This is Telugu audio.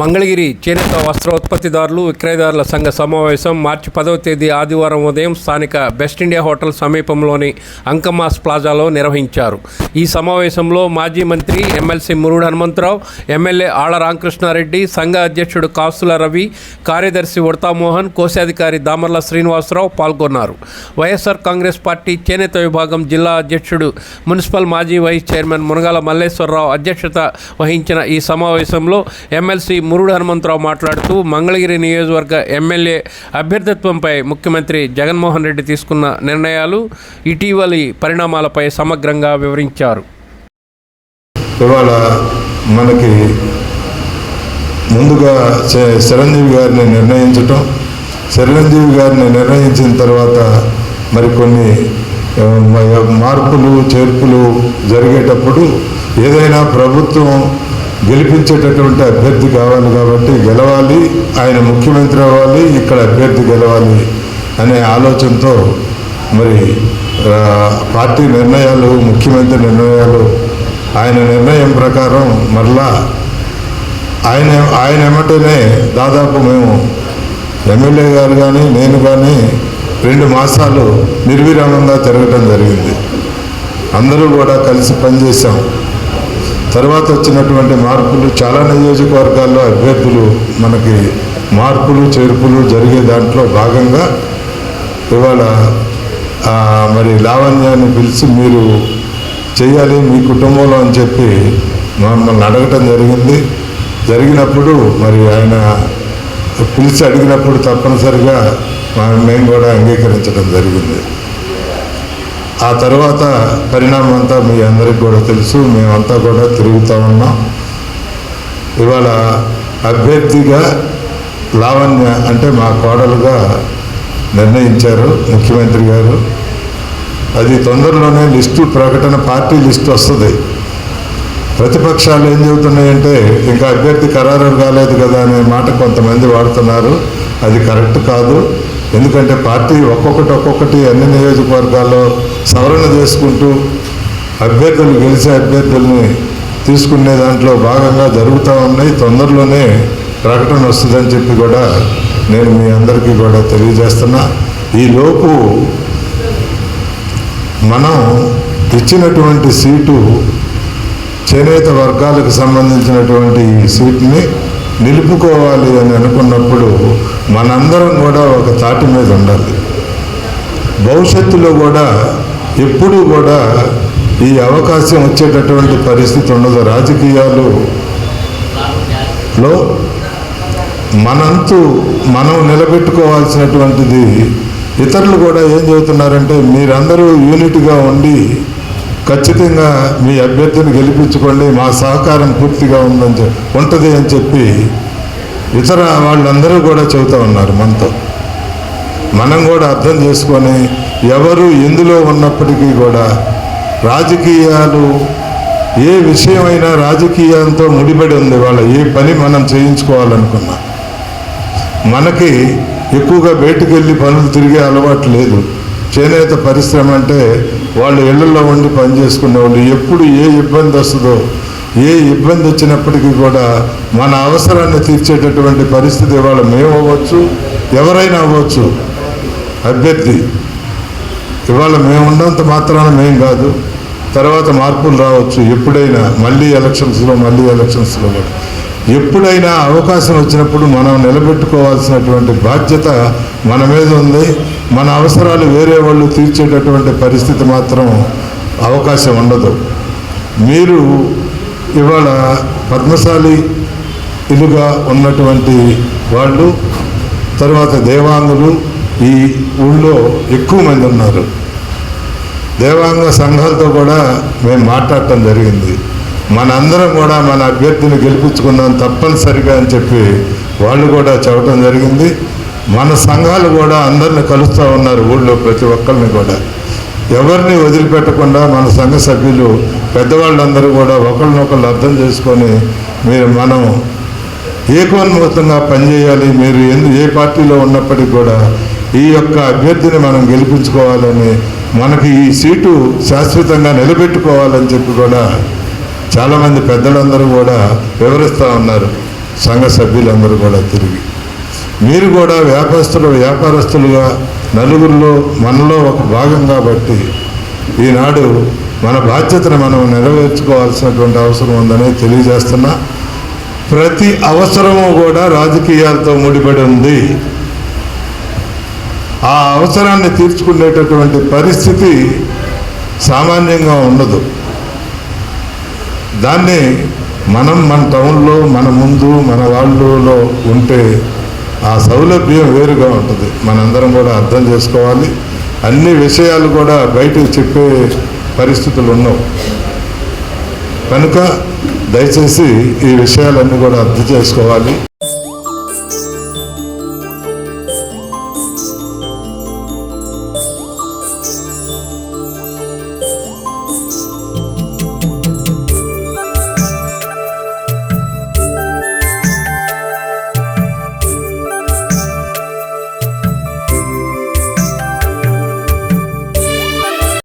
మంగళగిరి చేనేత వస్త్రోత్పత్తిదారులు విక్రయదారుల సంఘ సమావేశం మార్చి పదవ తేదీ ఆదివారం ఉదయం స్థానిక బెస్ట్ ఇండియా హోటల్ సమీపంలోని అంకమాస్ ప్లాజాలో నిర్వహించారు. ఈ సమావేశంలో మాజీ మంత్రి ఎమ్మెల్సీ మురుడు హనుమంతరావు ఎమ్మెల్యే ఆళ్ళ రామకృష్ణారెడ్డి సంఘ అధ్యక్షుడు కాసుల రవి కార్యదర్శి ఉడతామోహన్ కోశాధికారి దామర్ల శ్రీనివాసరావు పాల్గొన్నారు. వైఎస్ఆర్ కాంగ్రెస్ పార్టీ చేనేత విభాగం జిల్లా అధ్యక్షుడు మున్సిపల్ మాజీ వైస్ చైర్మన్ మునగాల మల్లేశ్వరరావు అధ్యక్షత వహించిన ఈ సమావేశంలో ఎమ్మెల్సీ మురుడు హనుమంతరావు మాట్లాడుతూ మంగళగిరి నియోజకవర్గ ఎమ్మెల్యే అభ్యర్థిత్వంపై ముఖ్యమంత్రి జగన్మోహన్ రెడ్డి తీసుకున్న నిర్ణయాలు ఇటీవలి పరిణామాలపై సమగ్రంగా వివరించారు. ఇవాళ మనకి ముందుగా చిరంజీవి గారిని నిర్ణయించటం చిరంజీవి గారిని నిర్ణయించిన తర్వాత మరికొన్ని మార్పులు చేర్పులు జరిగేటప్పుడు ఏదైనా ప్రభుత్వం గెలిపించేటటువంటి అభ్యర్థి కావాలి కాబట్టి గెలవాలి ఆయన ముఖ్యమంత్రి అవ్వాలి ఇక్కడ అభ్యర్థి గెలవాలి అనే ఆలోచనతో మరి పార్టీ నిర్ణయాలు ముఖ్యమంత్రి నిర్ణయాలు ఆయన నిర్ణయం ప్రకారం మరలా ఆయన ఆయన ఎమ్మటనే దాదాపు మేము ఎమ్మెల్యే గారు కానీ నేను కానీ రెండు మాసాలు నిర్విరామంగా తిరగటం జరిగింది. అందరూ కూడా కలిసి పనిచేసాం తర్వాత వచ్చినటువంటి మార్పులు చాలా నియోజకవర్గాల్లో అభ్యర్థులు మనకి మార్పులు చేర్పులు జరిగే దాంట్లో భాగంగా ఇవాళ మరి లావణ్యాన్ని పిలిచి మీరు చేయాలి మీ కుటుంబంలో అని చెప్పి మమ్మల్ని అడగటం జరిగింది. జరిగినప్పుడు మరి ఆయన పిలిచి అడిగినప్పుడు తప్పనిసరిగా మా- మేము కూడా అంగీకరించడం జరిగింది. ఆ తర్వాత పరిణామం అంతా మీ అందరికి కూడా తెలుసు. మేమంతా కూడా తిరుగుతూ ఉన్నాం. ఇవాళ అభ్యర్థిగా లావణ్య అంటే మా కోడలుగా నిర్ణయించారు ముఖ్యమంత్రి గారు. అది తొందరలోనే లిస్టు ప్రకటన పార్టీ లిస్టు వస్తుంది. ప్రతిపక్షాలు ఏం చెబుతున్నాయంటే ఇంకా అభ్యర్థి ఖరారు కాలేదు కదా అనే మాట కొంతమంది వాడుతున్నారు. అది కరెక్ట్ కాదు. ఎందుకంటే పార్టీ ఒక్కొక్కటి ఒక్కొక్కటి అన్ని నియోజకవర్గాల్లో సవరణ చేసుకుంటూ అభ్యర్థులు గెలిచే అభ్యర్థుల్ని తీసుకునే దాంట్లో భాగంగా జరుగుతూ ఉన్నాయి. తొందరలోనే ప్రకటన వస్తుందని చెప్పి కూడా నేను మీ అందరికీ కూడా తెలియజేస్తున్నా. ఈలోపు మనం ఇచ్చినటువంటి సీటు చేనేత వర్గాలకు సంబంధించినటువంటి ఈ సీట్ని నిలుపుకోవాలి అని అనుకున్నప్పుడు మనందరం కూడా ఒక తాటి మీద ఉండాలి. భవిష్యత్తులో కూడా ఎప్పుడూ కూడా ఈ అవకాశం వచ్చేటటువంటి పరిస్థితి ఉండదు. రాజకీయాలు లో మనంతు మనం నిలబెట్టుకోవాల్సినటువంటిది ఇతరులు కూడా ఏం చెబుతున్నారంటే మీరందరూ యూనిట్గా ఉండి ఖచ్చితంగా మీ అభ్యర్థిని గెలిపించుకోండి మా సహకారం పూర్తిగా ఉందని ఉంటుంది అని చెప్పి ఇతర వాళ్ళందరూ కూడా చెబుతూ ఉన్నారు మనతో. మనం కూడా అర్థం చేసుకొని ఎవరు ఎందులో ఉన్నప్పటికీ కూడా రాజకీయాలు ఏ విషయమైనా రాజకీయంతో ముడిపడి ఉంది వాళ్ళ ఏ పని మనం చేయించుకోవాలనుకున్నా. మనకి ఎక్కువగా బయటికి వెళ్ళి పనులు తిరిగే అలవాటు లేదు. చేనేత పరిశ్రమ అంటే వాళ్ళు ఇళ్ళలో ఉండి పని చేసుకునే వాళ్ళు ఎప్పుడు ఏ ఇబ్బంది వస్తుందో ఏ ఇబ్బంది వచ్చినప్పటికీ కూడా మన అవసరాన్ని తీర్చేటటువంటి పరిస్థితి ఇవాళ మేము అవ్వచ్చు ఎవరైనా అవ్వచ్చు. అభ్యర్థి ఇవాళ మేము ఉన్నంత మాత్రాన మేం కాదు. తర్వాత మార్పులు రావచ్చు. ఎప్పుడైనా మళ్ళీ ఎలక్షన్స్లో మళ్ళీ ఎలక్షన్స్లో కూడా. ఎప్పుడైనా అవకాశం వచ్చినప్పుడు మనం నిలబెట్టుకోవాల్సినటువంటి బాధ్యత మన మీద ఉంది. మన అవసరాలు వేరే వాళ్ళు తీర్చేటటువంటి పరిస్థితి మాత్రం అవకాశం ఉండదు. మీరు ఇవాళ పద్మశాలి ఇలుగా ఉన్నటువంటి వాళ్ళు తర్వాత దేవాంగులు ఈ ఊళ్ళో ఎక్కువ మంది ఉన్నారు. దేవాంగ సంఘాలతో కూడా మేము మాట్లాడటం జరిగింది. మనందరం కూడా మన అభ్యర్థిని గెలిపించుకుందాం తప్పనిసరిగా అని చెప్పి వాళ్ళు కూడా చెప్పడం జరిగింది. మన సంఘాలు కూడా అందరిని కలుస్తూ ఉన్నారు ఊళ్ళో ప్రతి ఒక్కరిని కూడా. ఎవరిని వదిలిపెట్టకుండా మన సంఘ సభ్యులు పెద్దవాళ్ళందరూ కూడా ఒకరినొకళ్ళు అర్థం చేసుకొని మీరు మనం ఏకోన్ముఖంగా పనిచేయాలి మీరు ఎందు ఏ పార్టీలో ఉన్నప్పటికీ కూడా ఈ యొక్క అభ్యర్థిని మనం గెలిపించుకోవాలని మనకి ఈ సీటు శాశ్వతంగా నిలబెట్టుకోవాలని చెప్పి కూడా చాలామంది పెద్దలందరూ కూడా వివరిస్తూ ఉన్నారు. సంఘ సభ్యులందరూ కూడా తిరిగి. మీరు కూడా వ్యాపారస్తులు వ్యాపారస్తులుగా నలుగురిలో మనలో ఒక భాగం కాబట్టి ఈనాడు మన బాధ్యతను మనం నెరవేర్చుకోవాల్సినటువంటి అవసరం ఉందని తెలియజేస్తున్నా. ప్రతి అవసరము కూడా రాజకీయాలతో ముడిపడి ఉంది. ఆ అవసరాన్ని తీర్చుకునేటటువంటి పరిస్థితి సామాన్యంగా ఉండదు. దాన్ని మనం మన టౌన్లో మన ముందు మన వాళ్ళలో ఉంటే ఆ సౌలభ్యం వేరుగా ఉంటుంది. మనందరం కూడా అర్థం చేసుకోవాలి. అన్ని విషయాలు కూడా బయటకు చెప్పే పరిస్థితులు ఉన్నావు కనుక దయచేసి ఈ విషయాలన్నీ కూడా అర్థం చేసుకోవాలి.